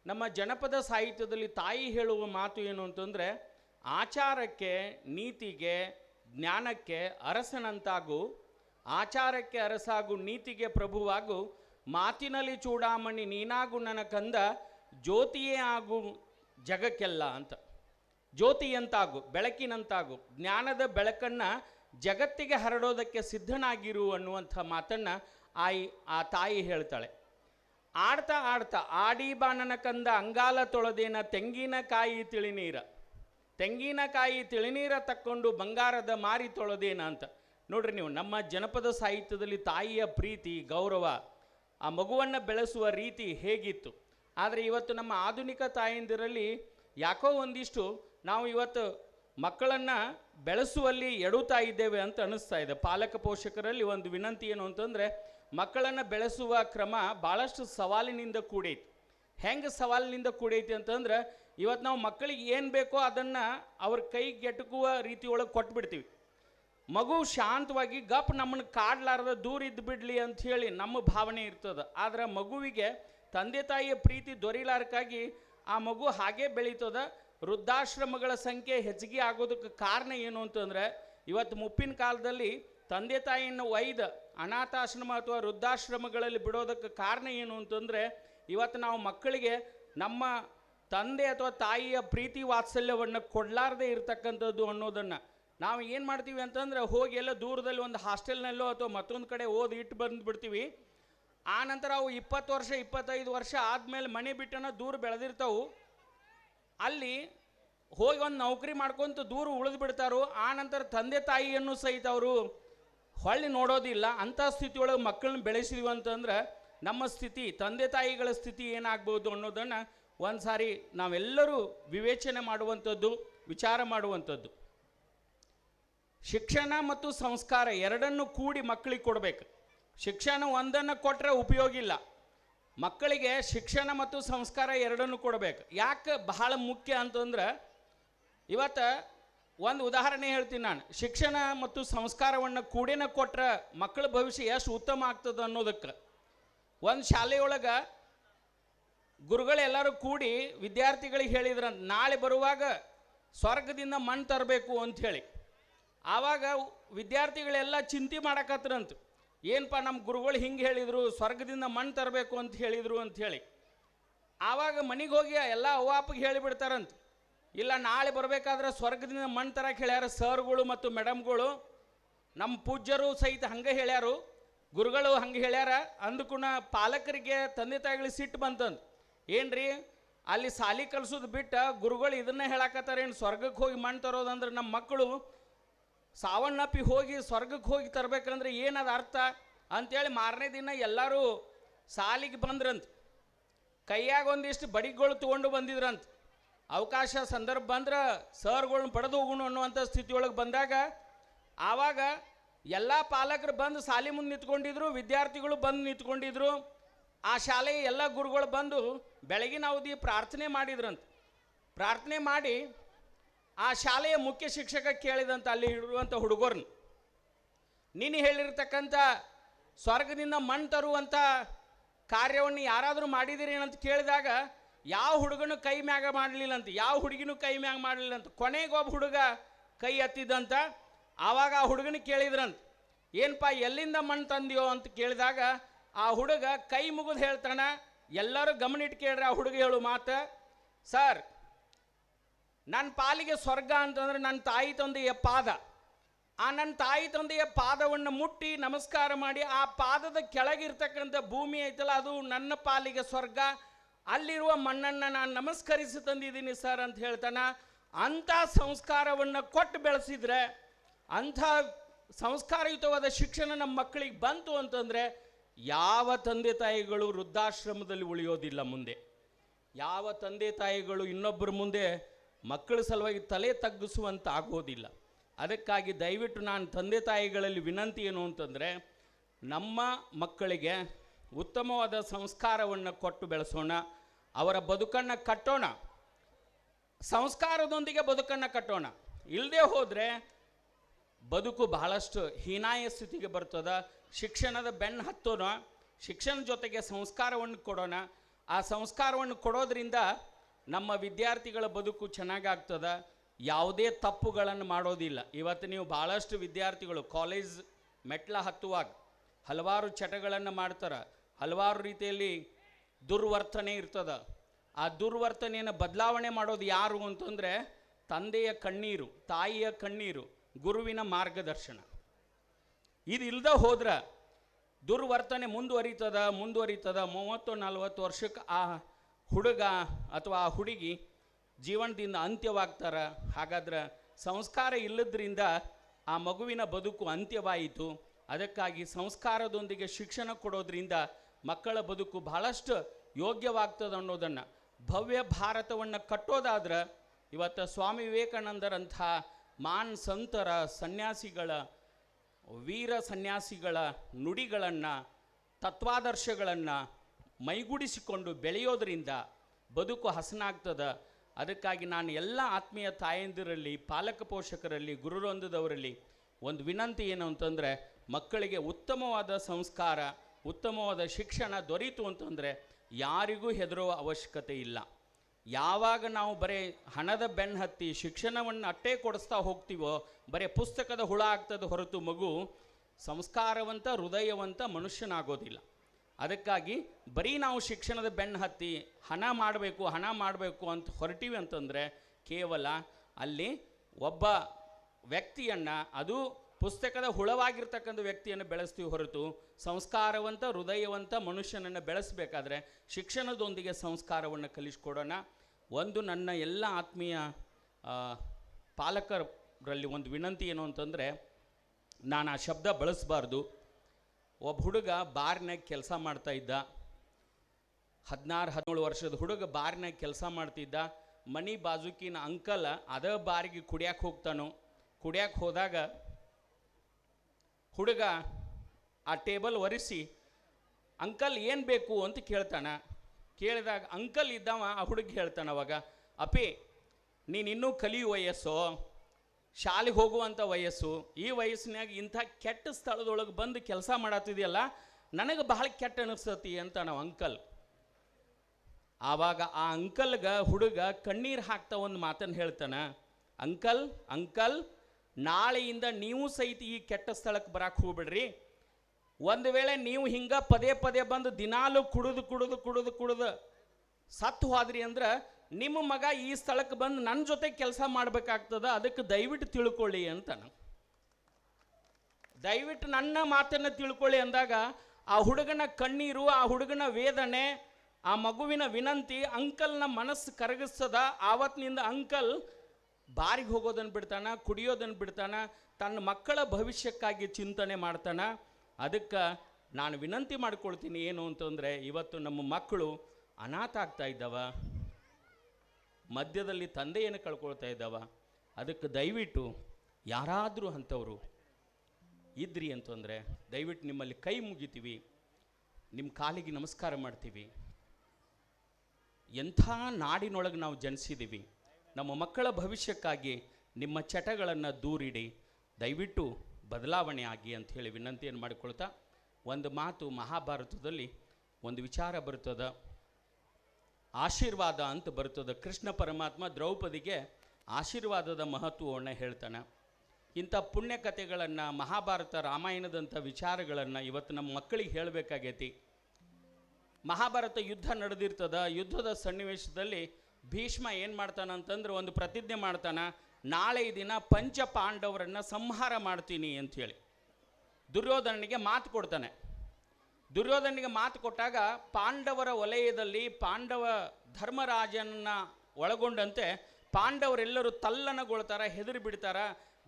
ನಮ್ಮ ಜನಪದ ಸಾಹಿತ್ಯದಲ್ಲಿ ತಾಯಿ ಹೇಳುವ ಮಾತು ಏನು ಅಂತಂದರೆ, ಆಚಾರಕ್ಕೆ, ನೀತಿಗೆ, ಜ್ಞಾನಕ್ಕೆ ಅರಸನಂತಾಗು, ಆಚಾರಕ್ಕೆ ಅರಸಾಗು, ನೀತಿಗೆ ಪ್ರಭುವಾಗು, ಮಾತಿನಲ್ಲಿ ಚೂಡಾಮಣಿ ನೀನಾಗು ನನ ಕಂದ ಜ್ಯೋತಿಯೇ ಆಗು ಜಗಕ್ಕೆಲ್ಲ ಅಂತ. ಜ್ಯೋತಿಯಂತಾಗು, ಬೆಳಕಿನಂತಾಗು, ಜ್ಞಾನದ ಬೆಳಕನ್ನು ಜಗತ್ತಿಗೆ ಹರಡೋದಕ್ಕೆ ಸಿದ್ಧನಾಗಿರು ಅನ್ನುವಂಥ ಮಾತನ್ನು ಆಯಿ, ಆ ತಾಯಿ ಹೇಳ್ತಾಳೆ. ಆಡ್ತಾ ಆಡ್ತಾ ಆಡಿ ಬಾಣನ ಕಂದ ಅಂಗಾಲ ತೊಳೆದೇನ ತೆಂಗಿನಕಾಯಿ ತಿಳಿನೀರ. ತೆಂಗಿನಕಾಯಿ ತಿಳಿನೀರ ತಕ್ಕೊಂಡು ಬಂಗಾರದ ಮಾರಿ ತೊಳೆದೇನ ಅಂತ. ನೋಡ್ರಿ ನೀವು, ನಮ್ಮ ಜನಪದ ಸಾಹಿತ್ಯದಲ್ಲಿ ತಾಯಿಯ ಪ್ರೀತಿ, ಗೌರವ, ಆ ಮಗುವನ್ನು ಬೆಳೆಸುವ ರೀತಿ ಹೇಗಿತ್ತು? ಆದರೆ ಇವತ್ತು ನಮ್ಮ ಆಧುನಿಕ ತಾಯಂದಿರಲ್ಲಿ ಯಾಕೋ ಒಂದಿಷ್ಟು ನಾವು ಇವತ್ತು ಮಕ್ಕಳನ್ನು ಬೆಳೆಸುವಲ್ಲಿ ಎಡುತ್ತಾ ಇದ್ದೇವೆ ಅಂತ ಅನ್ನಿಸ್ತಾ ಇದೆ. ಪಾಲಕ ಪೋಷಕರಲ್ಲಿ ಒಂದು ವಿನಂತಿ ಏನು ಅಂತಂದರೆ, ಮಕ್ಕಳನ್ನು ಬೆಳೆಸುವ ಕ್ರಮ ಭಾಳಷ್ಟು ಸವಾಲಿನಿಂದ ಕೂಡೈತಿ. ಹೆಂಗೆ ಸವಾಲಿನಿಂದ ಕೂಡೈತಿ ಅಂತಂದ್ರೆ ಇವತ್ತು ನಾವು ಮಕ್ಕಳಿಗೆ ಏನು ಬೇಕೋ ಅದನ್ನು ಅವ್ರ ಕೈಗೆ ರೀತಿ ರೀತಿಯೊಳಗೆ ಕೊಟ್ಬಿಡ್ತೀವಿ. ಮಗು ಶಾಂತವಾಗಿ, ಗಪ್ ನಮ್ಮನ್ನು ಕಾಡ್ಲಾರ್ದ ದೂರ ಇದ್ದು ಬಿಡಲಿ ಅಂತ ಹೇಳಿ ನಮ್ಮ ಭಾವನೆ ಇರ್ತದೆ. ಆದರೆ ಮಗುವಿಗೆ ತಂದೆ ತಾಯಿಯ ಪ್ರೀತಿ ದೊರೆಯಲಾರಕ್ಕಾಗಿ ಆ ಮಗು ಹಾಗೆ ಬೆಳೀತದ. ವೃದ್ಧಾಶ್ರಮಗಳ ಸಂಖ್ಯೆ ಹೆಚ್ಚಿಗೆ ಆಗೋದಕ್ಕೆ ಕಾರಣ ಏನು ಅಂತಂದ್ರೆ ಇವತ್ತು ಮುಪ್ಪಿನ ಕಾಲದಲ್ಲಿ ತಂದೆ ತಾಯಿಯನ್ನು ಒಯ್ದ ಅನಾಥಾಶ್ರಮ ಅಥವಾ ವೃದ್ಧಾಶ್ರಮಗಳಲ್ಲಿ ಬಿಡೋದಕ್ಕೆ ಕಾರಣ ಏನು ಅಂತಂದರೆ ಇವತ್ತು ನಾವು ಮಕ್ಕಳಿಗೆ ನಮ್ಮ ತಂದೆ ಅಥವಾ ತಾಯಿಯ ಪ್ರೀತಿ ವಾತ್ಸಲ್ಯವನ್ನು ಕೊಡಲಾರದೆ ಇರತಕ್ಕಂಥದ್ದು ಅನ್ನೋದನ್ನು ನಾವು ಏನು ಮಾಡ್ತೀವಿ ಅಂತಂದ್ರೆ ಹೋಗಿ ಎಲ್ಲ ದೂರದಲ್ಲಿ ಒಂದು ಹಾಸ್ಟೆಲ್ನಲ್ಲೋ ಅಥವಾ ಮತ್ತೊಂದು ಕಡೆ ಓದಿ ಇಟ್ಟು ಬಂದುಬಿಡ್ತೀವಿ ಆ ನಂತರ ಅವು ಇಪ್ಪತ್ತು ವರ್ಷ, ಇಪ್ಪತ್ತೈದು ವರ್ಷ ಆದಮೇಲೆ ಮನೆ ಬಿಟ್ಟನ ದೂರ ಬೆಳೆದಿರ್ತಾವು. ಅಲ್ಲಿ ಹೋಗಿ ಒಂದು ನೌಕರಿ ಮಾಡ್ಕೊಂತ ದೂರ ಉಳಿದು ಬಿಡ್ತಾರೋ, ಆ ನಂತರ ತಂದೆ ತಾಯಿಯನ್ನು ಸಹಿತ ಅವರು ಹೊಳ್ಳಿ ನೋಡೋದಿಲ್ಲ. ಅಂಥ ಸ್ಥಿತಿಯೊಳಗೆ ಮಕ್ಕಳನ್ನ ಬೆಳೆಸಿದ್ವಿ ಅಂತಂದ್ರೆ ನಮ್ಮ ಸ್ಥಿತಿ, ತಂದೆ ತಾಯಿಗಳ ಸ್ಥಿತಿ ಏನಾಗ್ಬೋದು ಅನ್ನೋದನ್ನು ಒಂದು ಸಾರಿ ನಾವೆಲ್ಲರೂ ವಿವೇಚನೆ ಮಾಡುವಂಥದ್ದು, ವಿಚಾರ ಮಾಡುವಂಥದ್ದು. ಶಿಕ್ಷಣ ಮತ್ತು ಸಂಸ್ಕಾರ ಎರಡನ್ನು ಕೂಡಿ ಮಕ್ಕಳಿಗೆ ಕೊಡಬೇಕು. ಶಿಕ್ಷಣ ಒಂದನ್ನು ಕೊಟ್ಟರೆ ಉಪಯೋಗ ಇಲ್ಲ. ಮಕ್ಕಳಿಗೆ ಶಿಕ್ಷಣ ಮತ್ತು ಸಂಸ್ಕಾರ ಎರಡನ್ನು ಕೊಡಬೇಕು. ಯಾಕೆ ಬಹಳ ಮುಖ್ಯ ಅಂತಂದ್ರೆ, ಇವತ್ತು ಒಂದು ಉದಾಹರಣೆ ಹೇಳ್ತೀನಿ ನಾನು. ಶಿಕ್ಷಣ ಮತ್ತು ಸಂಸ್ಕಾರವನ್ನು ಕೂಡಿನ ಕೊಟ್ಟರೆ ಮಕ್ಕಳ ಭವಿಷ್ಯ ಎಷ್ಟು ಉತ್ತಮ ಆಗ್ತದೆ ಅನ್ನೋದಕ್ಕೆ. ಒಂದು ಶಾಲೆಯೊಳಗೆ ಗುರುಗಳೆಲ್ಲರೂ ಕೂಡಿ ವಿದ್ಯಾರ್ಥಿಗಳಿಗೆ ಹೇಳಿದ್ರಂತ ನಾಳೆ ಬರುವಾಗ ಸ್ವರ್ಗದಿಂದ ಮಣ್ಣು ತರಬೇಕು ಅಂಥೇಳಿ ಆವಾಗ ವಿದ್ಯಾರ್ಥಿಗಳೆಲ್ಲ ಚಿಂತೆ ಮಾಡಕತ್ರಂತ. ಏನಪ್ಪ ನಮ್ಮ ಗುರುಗಳು ಹಿಂಗೆ ಹೇಳಿದರು, ಸ್ವರ್ಗದಿಂದ ಮಣ್ಣು ತರಬೇಕು ಅಂತ ಹೇಳಿದರು ಅಂಥೇಳಿ ಆವಾಗ ಮನೆಗೆ ಹೋಗಿ ಎಲ್ಲ ಅವಾಪಿಗೆ ಹೇಳಿಬಿಡ್ತಾರಂತ ಇಲ್ಲ, ನಾಳೆ ಬರಬೇಕಾದ್ರೆ ಸ್ವರ್ಗದಿಂದ ಮಣ್ಣು ತರಕ್ಕೆ ಹೇಳ್ಯಾರ ಸರ್ಗಳು ಮತ್ತು ಮೇಡಮ್ಗಳು. ನಮ್ಮ ಪೂಜ್ಯರು ಸಹಿತ ಹಂಗೆ ಹೇಳ್ಯಾರು. ಗುರುಗಳು ಹಂಗೆ ಹೇಳ್ಯಾರ. ಅಂದುಕೊಂಡ ಪಾಲಕರಿಗೆ, ತಂದೆ ತಾಯಿಗಳಿಗೆ ಸಿಟ್ಟು ಬಂತಂದು. ಏನ್ರಿ? ಅಲ್ಲಿ ಸಾಲಿ ಕಲಿಸೋದು ಬಿಟ್ಟು ಗುರುಗಳು ಇದನ್ನೇ ಹೇಳಕತ್ತಾರೇನು? ಸ್ವರ್ಗಕ್ಕೆ ಹೋಗಿ ಮಣ್ಣು ತರೋದಂದ್ರೆ ನಮ್ಮ ಮಕ್ಕಳು ಸಾವನ್ನಪ್ಪಿ ಹೋಗಿ ಸ್ವರ್ಗಕ್ಕೆ ಹೋಗಿ ತರಬೇಕಂದ್ರೆ ಏನದ ಅರ್ಥ? ಅಂತೇಳಿ ಮಾರನೇ ದಿನ ಎಲ್ಲರೂ ಸಾಲಿಗೆ ಬಂದ್ರಂತ. ಕೈಯಾಗ ಒಂದಿಷ್ಟು ಬಡಿಗಳು ತೊಗೊಂಡು ಬಂದಿದ್ರಂತ. ಅವಕಾಶ ಸಂದರ್ಭ ಬಂದ್ರೆ ಸರ್ಗಳನ್ನ ಪಡೆದು ಹೋಗೋಣ ಅನ್ನುವಂಥ ಸ್ಥಿತಿಯೊಳಗೆ ಬಂದಾಗ ಆವಾಗ ಎಲ್ಲ ಪಾಲಕರು ಬಂದು ಶಾಲೆ ಮುಂದೆ ನಿಂತ್ಕೊಂಡಿದ್ರು, ವಿದ್ಯಾರ್ಥಿಗಳು ಬಂದು ನಿಂತ್ಕೊಂಡಿದ್ರು. ಆ ಶಾಲೆಯ ಎಲ್ಲ ಗುರುಗಳು ಬಂದು ಬೆಳಗಿನ ಅವಧಿ ಪ್ರಾರ್ಥನೆ ಮಾಡಿದ್ರಂತ. ಪ್ರಾರ್ಥನೆ ಮಾಡಿ ಆ ಶಾಲೆಯ ಮುಖ್ಯ ಶಿಕ್ಷಕ ಕೇಳಿದಂತ ಅಲ್ಲಿ ಇರುವಂಥ ಹುಡುಗರ್ನ, ನೀನು ಹೇಳಿರ್ತಕ್ಕಂಥ ಸ್ವರ್ಗದಿಂದ ಮಣ್ಣು ತರುವಂಥ ಕಾರ್ಯವನ್ನು ಯಾರಾದರೂ ಮಾಡಿದಿರಿ ಅಂತ ಕೇಳಿದಾಗ, ಯಾವ ಹುಡುಗನು ಕೈ ಮ್ಯಾಗ ಮಾಡಲಿಲ್ಲ ಅಂತ ಯಾವ ಹುಡುಗಿನೂ ಕೈ ಮ್ಯಾಗ ಮಾಡಲಿಲ್ಲ ಅಂತ ಕೊನೆಗೆ ಒಬ್ಬ ಹುಡುಗ ಕೈ ಎತ್ತಿದ್ದಂತ ಆವಾಗ ಆ ಹುಡುಗನ ಕೇಳಿದ್ರಂತ, ಏನಪ್ಪ, ಎಲ್ಲಿಂದ ಮಣ್ಣು ತಂದಿಯೋ? ಅಂತ ಕೇಳಿದಾಗ, ಆ ಹುಡುಗ ಕೈ ಮುಗಿದು ಹೇಳ್ತಾನ, ಎಲ್ಲರೂ ಗಮನ ಇಟ್ಟು ಕೇಳ್ರಿ, ಆ ಹುಡುಗ ಹೇಳು ಮಾತು, ಸರ್ ನನ್ನ ಪಾಲಿಗೆ ಸ್ವರ್ಗ ಅಂತಂದ್ರೆ ನನ್ನ ತಾಯಿ ತಂದೆಯ ಪಾದ. ಆ ನನ್ನ ತಾಯಿ ತಂದೆಯ ಪಾದವನ್ನು ಮುಟ್ಟಿ ನಮಸ್ಕಾರ ಮಾಡಿ ಆ ಪಾದದ ಕೆಳಗಿರ್ತಕ್ಕಂಥ ಭೂಮಿ ಐತಲ್ಲ, ಅದು ನನ್ನ ಪಾಲಿಗೆ ಸ್ವರ್ಗ. ಅಲ್ಲಿರುವ ಮಣ್ಣನ್ನು ನಾನು ನಮಸ್ಕರಿಸಿ ತಂದಿದ್ದೀನಿ ಸರ್ ಅಂತ ಹೇಳ್ತಾನೆ. ಅಂಥ ಸಂಸ್ಕಾರವನ್ನು ಕೊಟ್ಟು ಬೆಳೆಸಿದ್ರೆ, ಅಂಥ ಸಂಸ್ಕಾರಯುತವಾದ ಶಿಕ್ಷಣ ನಮ್ಮ ಮಕ್ಕಳಿಗೆ ಬಂತು ಅಂತಂದರೆ, ಯಾವ ತಂದೆ ತಾಯಿಗಳು ವೃದ್ಧಾಶ್ರಮದಲ್ಲಿ ಉಳಿಯೋದಿಲ್ಲ ಮುಂದೆ. ಯಾವ ತಂದೆ ತಾಯಿಗಳು ಇನ್ನೊಬ್ಬರ ಮುಂದೆ ಮಕ್ಕಳ ಸಲುವಾಗಿ ತಲೆ ತಗ್ಗಿಸುವಂತ ಆಗೋದಿಲ್ಲ. ಅದಕ್ಕಾಗಿ ದಯವಿಟ್ಟು ನಾನು ತಂದೆ ತಾಯಿಗಳಲ್ಲಿ ವಿನಂತಿ ಏನು ಅಂತಂದರೆ, ನಮ್ಮ ಮಕ್ಕಳಿಗೆ ಉತ್ತಮವಾದ ಸಂಸ್ಕಾರವನ್ನು ಕೊಟ್ಟು ಬೆಳೆಸೋಣ, ಅವರ ಬದುಕನ್ನು ಕಟ್ಟೋಣ, ಸಂಸ್ಕಾರದೊಂದಿಗೆ ಬದುಕನ್ನು ಕಟ್ಟೋಣ. ಇಲ್ಲದೆ ಹೋದರೆ ಬದುಕು ಬಹಳಷ್ಟು ಹೀನಾಯ ಸ್ಥಿತಿಗೆ ಬರ್ತದ. ಶಿಕ್ಷಣದ ಬೆನ್ನು ಹತ್ತೋಣ ಶಿಕ್ಷಣ ಜೊತೆಗೆ ಸಂಸ್ಕಾರವನ್ನು ಕೊಡೋಣ. ಆ ಸಂಸ್ಕಾರವನ್ನು ಕೊಡೋದ್ರಿಂದ ನಮ್ಮ ವಿದ್ಯಾರ್ಥಿಗಳ ಬದುಕು ಚೆನ್ನಾಗಾಗ್ತದ? ಯಾವುದೇ ತಪ್ಪುಗಳನ್ನು ಮಾಡೋದಿಲ್ಲ. ಇವತ್ತು ನೀವು ಭಾಳಷ್ಟು ವಿದ್ಯಾರ್ಥಿಗಳು ಕಾಲೇಜ್ ಮೆಟ್ಲ ಹತ್ತುವಾಗ ಹಲವಾರು ಚಟಗಳನ್ನು ಮಾಡ್ತಾರೆ. ಹಲವಾರು ರೀತಿಯಲ್ಲಿ ದುರ್ವರ್ತನೆ ಇರ್ತದ. ಆ ದುರ್ವರ್ತನೆಯನ್ನು ಬದಲಾವಣೆ ಮಾಡೋದು ಯಾರು ಅಂತಂದರೆ ತಂದೆಯ ಕಣ್ಣೀರು, ತಾಯಿಯ ಕಣ್ಣೀರು, ಗುರುವಿನ ಮಾರ್ಗದರ್ಶನ. ಇದು ಇಲ್ದ ಹೋದ್ರೆ ದುರ್ವರ್ತನೆ ಮುಂದುವರಿತದ ಮುಂದುವರಿತದ, ಮೂವತ್ತು, ನಲ್ವತ್ತು ವರ್ಷಕ್ಕೆ ಆ ಹುಡುಗ ಅಥವಾ ಆ ಹುಡುಗಿ ಜೀವನದಿಂದ ಅಂತ್ಯವಾಗ್ತಾರೆ, ಹಾಗಾದ್ರೆ ಸಂಸ್ಕಾರ ಇಲ್ಲದ್ರಿಂದ ಆ ಮಗುವಿನ ಬದುಕು ಅಂತ್ಯವಾಯಿತು. ಅದಕ್ಕಾಗಿ ಸಂಸ್ಕಾರದೊಂದಿಗೆ ಶಿಕ್ಷಣ ಕೊಡೋದ್ರಿಂದ ಮಕ್ಕಳ ಬದುಕು ಬಹಳಷ್ಟು ಯೋಗ್ಯವಾಗ್ತದೆ ಅನ್ನೋದನ್ನು ಭವ್ಯ ಭಾರತವನ್ನು ಕಟ್ಟೋದಾದ್ರೆ ಇವತ್ತು ಸ್ವಾಮಿ ವಿವೇಕಾನಂದರಂಥ ಮಾನ್ ಸಂತರ ಸನ್ಯಾಸಿಗಳ, ವೀರ ಸನ್ಯಾಸಿಗಳ ನುಡಿಗಳನ್ನು, ತತ್ವಾದರ್ಶಗಳನ್ನು ಮೈಗೂಡಿಸಿಕೊಂಡು ಬೆಳೆಯೋದರಿಂದ ಬದುಕು ಹಸನಾಗ್ತದ. ಅದಕ್ಕಾಗಿ ನಾನು ಎಲ್ಲ ಆತ್ಮೀಯ ತಾಯಂದಿರಲ್ಲಿ, ಪಾಲಕ ಪೋಷಕರಲ್ಲಿ ಗುರುರೊಂದದವರಲ್ಲಿ ಒಂದು ವಿನಂತಿ ಏನು ಅಂತಂದರೆ, ಮಕ್ಕಳಿಗೆ ಉತ್ತಮವಾದ ಸಂಸ್ಕಾರ, ಉತ್ತಮವಾದ ಶಿಕ್ಷಣ ದೊರೀತು ಅಂತಂದರೆ ಯಾರಿಗೂ ಹೆದರುವ ಅವಶ್ಯಕತೆ ಇಲ್ಲ. ಯಾವಾಗ ನಾವು ಬರೀ ಹಣದ ಬೆನ್ನು ಹತ್ತಿ ಶಿಕ್ಷಣವನ್ನು ಅಟ್ಟೇ ಕೊಡಿಸ್ತಾ ಹೋಗ್ತೀವೋ, ಬರೇ ಪುಸ್ತಕದ ಹುಳ ಆಗ್ತದೆ ಹೊರತು ಮಗು ಸಂಸ್ಕಾರವಂತ, ಹೃದಯವಂತ ಮನುಷ್ಯನಾಗೋದಿಲ್ಲ. ಅದಕ್ಕಾಗಿ ಬರೀ ನಾವು ಶಿಕ್ಷಣದ ಬೆನ್ನು ಹತ್ತಿ ಹಣ ಮಾಡಬೇಕು ಹಣ ಮಾಡಬೇಕು ಅಂತ ಹೊರಟಿವಿ ಅಂತಂದರೆ ಕೇವಲ ಅಲ್ಲಿ ಒಬ್ಬ ವ್ಯಕ್ತಿಯನ್ನು ಅದು ಪುಸ್ತಕದ ಹುಳವಾಗಿರ್ತಕ್ಕಂಥ ವ್ಯಕ್ತಿಯನ್ನು ಬೆಳೆಸ್ತೀವಿ ಹೊರತು ಸಂಸ್ಕಾರವಂತ, ಹೃದಯವಂತ ಮನುಷ್ಯನನ್ನು ಬೆಳೆಸಬೇಕಾದ್ರೆ ಶಿಕ್ಷಣದೊಂದಿಗೆ ಸಂಸ್ಕಾರವನ್ನು ಕಲಿಸ್ಕೊಡೋಣ. ಒಂದು ನನ್ನ ಎಲ್ಲ ಆತ್ಮೀಯ ಪಾಲಕರಲ್ಲಿ ಒಂದು ವಿನಂತಿ ಏನು ಅಂತಂದರೆ, ನಾನು ಆ ಶಬ್ದ ಬಳಸಬಾರ್ದು. ಒಬ್ಬ ಹುಡುಗ ಬಾರ್ನಾಗ ಕೆಲಸ ಮಾಡ್ತಾ ಇದ್ದ. ಹದಿನಾರು, ಹದಿನೇಳು ವರ್ಷದ ಹುಡುಗ ಬಾರ್ನಾಗ ಕೆಲಸ ಮಾಡ್ತಿದ್ದ. ಮನಿ ಬಾಜುಕಿನ ಅಂಕಲ್ ಅದ ಬಾರಿಗೆ ಕುಡಿಯಕ್ಕೆ ಹೋಗ್ತಾನೋ. ಕುಡಿಯಕ್ಕೆ ಹೋದಾಗ ಹುಡುಗ ಆ ಟೇಬಲ್ ಒರೆಸಿ, ಅಂಕಲ್ ಏನು ಬೇಕು? ಅಂತ ಕೇಳ್ತಾನ. ಕೇಳಿದಾಗ ಅಂಕಲ್ ಇದ್ದವ, ಆ ಹುಡುಗ ಹೇಳ್ತಾನೆ ಅವಾಗ ಅಪಿ ನೀನು ಇನ್ನೂ ಕಲಿಯುವ ವಯಸ್ಸು ಶಾಲೆಗೆ ಹೋಗುವಂಥ ವಯಸ್ಸು, ಈ ವಯಸ್ಸಿನಾಗ ಇಂಥ ಕೆಟ್ಟ ಸ್ಥಳದೊಳಗೆ ಬಂದು ಕೆಲಸ ಮಾಡತ್ತಿದೆಯಲ್ಲ ನನಗೆ ಬಹಳ ಕೆಟ್ಟ ಅನಿಸ್ತತಿ ಅಂತ ನಾವು ಅಂಕಲ್. ಆವಾಗ ಆ ಅಂಕಲ್ಗೆ ಹುಡುಗ ಕಣ್ಣೀರು ಹಾಕ್ತಾ ಒಂದು ಮಾತನ್ನು ಹೇಳ್ತಾನೆ, ಅಂಕಲ್ ಅಂಕಲ್, ನಾಳೆಯಿಂದ ನೀವು ಸಹಿತ ಈ ಕೆಟ್ಟ ಸ್ಥಳಕ್ಕೆ ಬರಕ್ಕೆ ಹೋಗ್ಬಿಡ್ರಿ. ಒಂದು ವೇಳೆ ನೀವು ಹಿಂಗೆ ಪದೇ ಪದೇ ಬಂದು ದಿನಾಲು ಕುಡಿದು ಕುಡಿದು ಕುಡಿದು ಕುಡಿದು ಸತ್ತು ಹೋದ್ರಿ ಅಂದ್ರೆ ನಿಮ್ಮ ಮಗ ಈ ಸ್ಥಳಕ್ಕೆ ಬಂದು ನನ್ನ ಜೊತೆ ಕೆಲಸ ಮಾಡ್ಬೇಕಾಗ್ತದ, ಅದಕ್ಕೆ ದಯವಿಟ್ಟು ತಿಳ್ಕೊಳ್ಳಿ ಅಂತ ದಯವಿಟ್ಟು ನನ್ನ ಮಾತನ್ನು ತಿಳ್ಕೊಳ್ಳಿ ಅಂದಾಗ, ಆ ಹುಡುಗನ ಕಣ್ಣೀರು, ಆ ಹುಡುಗನ ವೇದನೆ, ಆ ಮಗುವಿನ ವಿನಂತಿ, ಅಂಕಲ್ನ ಮನಸ್ಸು ಕರಗಿಸ್ತದ ಆವತ್ತಿನಿಂದ ಅಂಕಲ್ ಬಾರಿಗೆ ಹೋಗೋದನ್ನು ಬಿಡ್ತಾನೆ ಕುಡಿಯೋದನ್ನು ಬಿಡ್ತಾನೆ, ತನ್ನ ಮಕ್ಕಳ ಭವಿಷ್ಯಕ್ಕಾಗಿ ಚಿಂತನೆ ಮಾಡ್ತಾನೆ. ಅದಕ್ಕೆ ನಾನು ವಿನಂತಿ ಮಾಡ್ಕೊಳ್ತೀನಿ, ಏನು ಅಂತಂದರೆ, ಇವತ್ತು ನಮ್ಮ ಮಕ್ಕಳು ಅನಾಥ ಆಗ್ತಾ ಇದ್ದಾವ. ಮಧ್ಯದಲ್ಲಿ ತಂದೆಯನ್ನು ಕಳ್ಕೊಳ್ತಾ ಇದ್ದಾವ. ಅದಕ್ಕೆ ದಯವಿಟ್ಟು ಯಾರಾದರೂ ಅಂಥವರು ಇದ್ರಿ ಅಂತಂದರೆ ದಯವಿಟ್ಟು ನಿಮ್ಮಲ್ಲಿ ಕೈ ಮುಗಿತೀವಿ, ನಿಮ್ಮ ಕಾಲಿಗೆ ನಮಸ್ಕಾರ ಮಾಡ್ತೀವಿ. ಎಂಥ ನಾಡಿನೊಳಗೆ ನಾವು ಜನಿಸಿದ್ದೀವಿ. ನಮ್ಮ ಮಕ್ಕಳ ಭವಿಷ್ಯಕ್ಕಾಗಿ ನಿಮ್ಮ ಚಟಗಳನ್ನು ದೂರಿಡಿ. ದಯವಿಟ್ಟು ಬದಲಾವಣೆ ಆಗಿ ಅಂತ ಹೇಳಿ ವಿನಂತಿಯನ್ನು ಮಾಡಿಕೊಳ್ತಾ ಒಂದು ಮಾತು ಮಹಾಭಾರತದಲ್ಲಿ ಒಂದು ವಿಚಾರ ಬರ್ತದ ಆಶೀರ್ವಾದ ಅಂತ ಬರ್ತದೆ. ಕೃಷ್ಣ ಪರಮಾತ್ಮ ದ್ರೌಪದಿಗೆ ಆಶೀರ್ವಾದದ ಮಹತ್ವವನ್ನು ಹೇಳ್ತಾನೆ. ಇಂಥ ಪುಣ್ಯ ಕಥೆಗಳನ್ನು ಮಹಾಭಾರತ ರಾಮಾಯಣದಂಥ ವಿಚಾರಗಳನ್ನು ಇವತ್ತು ನಮ್ಮ ಮಕ್ಕಳಿಗೆ ಹೇಳಬೇಕಾಗೈತಿ. ಮಹಾಭಾರತ ಯುದ್ಧ ನಡೆದಿರ್ತದ. ಯುದ್ಧದ ಸನ್ನಿವೇಶದಲ್ಲಿ ಭೀಷ್ಮ ಏನು ಮಾಡ್ತಾನ ಅಂತಂದ್ರೆ ಒಂದು ಪ್ರತಿಜ್ಞೆ ಮಾಡ್ತಾನೆ. ನಾಳೆ ದಿನ ಪಂಚ ಪಾಂಡವರನ್ನು ಸಂಹಾರ ಮಾಡ್ತೀನಿ ಅಂಥೇಳಿ ದುರ್ಯೋಧನನಿಗೆ ಮಾತು ಕೊಡ್ತಾನೆ. ದುರ್ಯೋಧನಿಗೆ ಮಾತು ಕೊಟ್ಟಾಗ ಪಾಂಡವರ ವಲಯದಲ್ಲಿ ಪಾಂಡವ ಧರ್ಮರಾಜನನ್ನ ಒಳಗೊಂಡಂತೆ ಪಾಂಡವರೆಲ್ಲರೂ ತಲ್ಲನಗೊಳ್ತಾರ ಹೆದರಿ ಬಿಡ್ತಾರ.